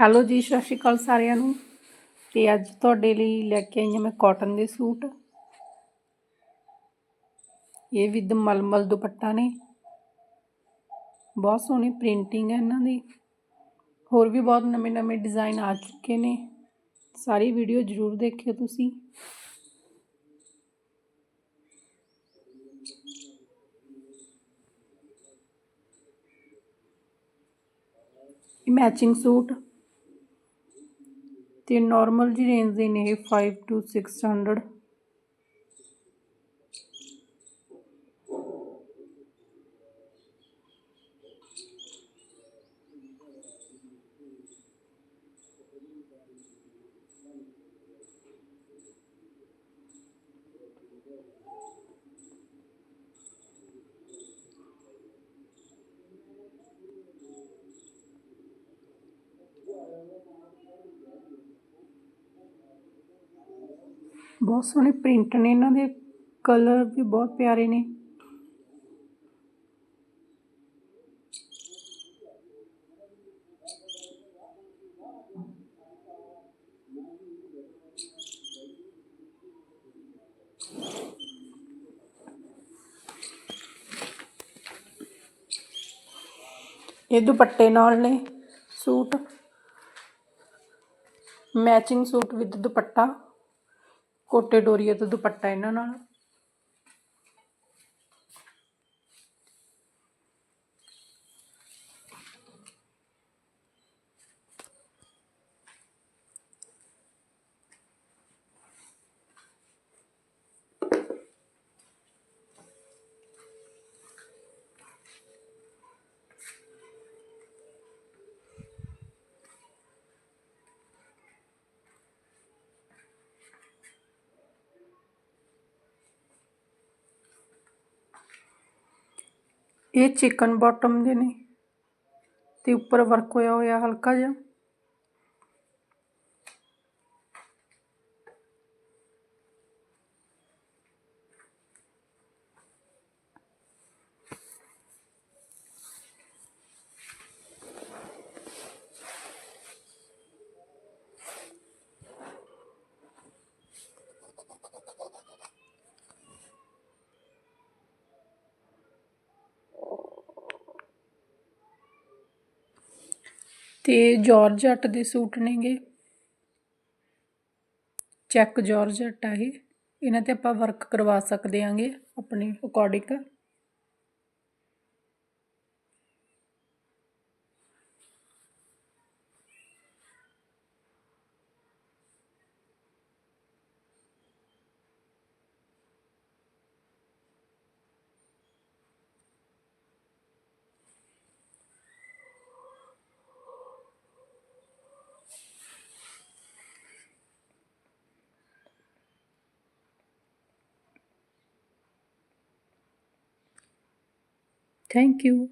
Hello ਜੀ, ਸਤਿ ਸ਼੍ਰੀ ਅਕਾਲ ਸਾਰਿਆਂ ਨੂੰ। ਤੇ ਅੱਜ ਤੁਹਾਡੇ ਲਈ ਲੈ ਕੇ ਆਈ ਹਾਂ ਮੈਂ ਕਾਟਨ ਦੇ ਸੂਟ। ਇਹ ਵਿਦ ਮਲਮਲ ਦੁਪੱਟਾ ਨੇ। ਬਹੁਤ ਸੋਹਣੀ ਪ੍ਰਿੰਟਿੰਗ ਹੈ ਇਹਨਾਂ ਦੀ। ਹੋਰ ਵੀ ਬਹੁਤ ਨਵੇਂ ਨਵੇਂ ਡਿਜ਼ਾਈਨ ਆ ਚੁੱਕੇ ਨੇ। ਸਾਰੀ ਵੀਡੀਓ ਜ਼ਰੂਰ ਦੇਖਿਓ ਤੁਸੀਂ। Matching suit. ਅਤੇ ਨਾਰਮਲ ਜੀ ਰੇਂਜ ਦੇ ਨੇ ਇਹ ਫਾਈਵ ਟੂ 600 ਬਹੁਤ ਸੋਹਣੇ ਪ੍ਰਿੰਟ ਨੇ ਇਹਨਾਂ ਦੇ, ਕਲਰ ਵੀ ਬਹੁਤ ਪਿਆਰੇ ਨੇ। ਇਹ ਦੁਪੱਟੇ ਨਾਲ ਨੇ suit. Matching suit with dupatta. ਕੋਟੇ ਡੋਰੀਏ ਤੋਂ ਦੁਪੱਟਾ ਇਹਨਾਂ ਨਾਲ। ਇਹ ਚਿਕਨ ਬੋਟਮ ਦੇ ਨੇ ਤੇ ਉੱਪਰ ਵਰਕ ਹੋਇਆ ਹੋਇਆ ਹਲਕਾ ਜਿਹਾ। ਤੇ ਜਾਰਜਟ ਦੇ ਸੂਟ ਨੇਗੇ। ਚੈੱਕ ਜਾਰਜਟ ਆ ਇਹ। ਇਹਨਾਂ ਤੇ ਆਪਾਂ ਵਰਕ ਕਰਵਾ ਸਕਦੇ ਆਂਗੇ, ਆਪਣੇ ਅਕੋਰਡਿੰਗ Thank you.